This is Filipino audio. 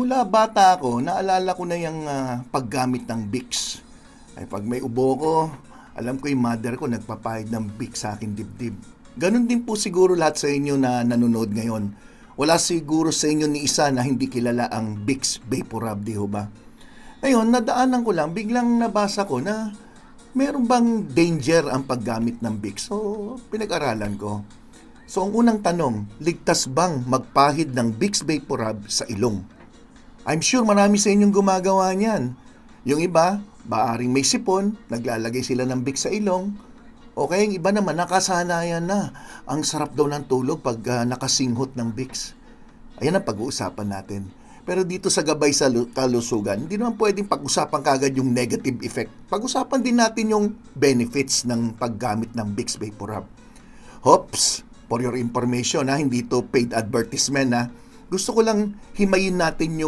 Mula bata ako, naalala ko na yung ah, paggamit ng Vicks. Ay pag may ubo ko, alam ko yung mother ko nagpapahid ng Vicks sa akin dibdib. Ganon din po siguro lahat sa inyo na nanonood ngayon. Wala siguro sa inyo ni isa na hindi kilala ang Vicks Vaporub, di ho ba? Ngayon, nadaanan ko lang, biglang nabasa ko na meron bang danger ang paggamit ng Vicks. So, pinag-aralan ko. So, ang unang tanong, ligtas bang magpahid ng Vicks Vaporub sa ilong? I'm sure marami sa inyong gumagawa niyan. Yung iba, baaring may sipon, naglalagay sila ng Vicks sa ilong. O kaya yung iba naman, nakasanayan na. Ang sarap daw ng tulog pag ah, nakasinghot ng Vicks. Ayan ang pag-uusapan natin. Pero dito sa gabay sa lu- kalusugan, hindi naman pwedeng pag-usapan kagad yung negative effect. Pag-usapan din natin yung benefits ng paggamit ng Vicks Vaporub. Hops, for your information ha, hindi to paid advertisement ha. Gusto ko lang himayin natin yung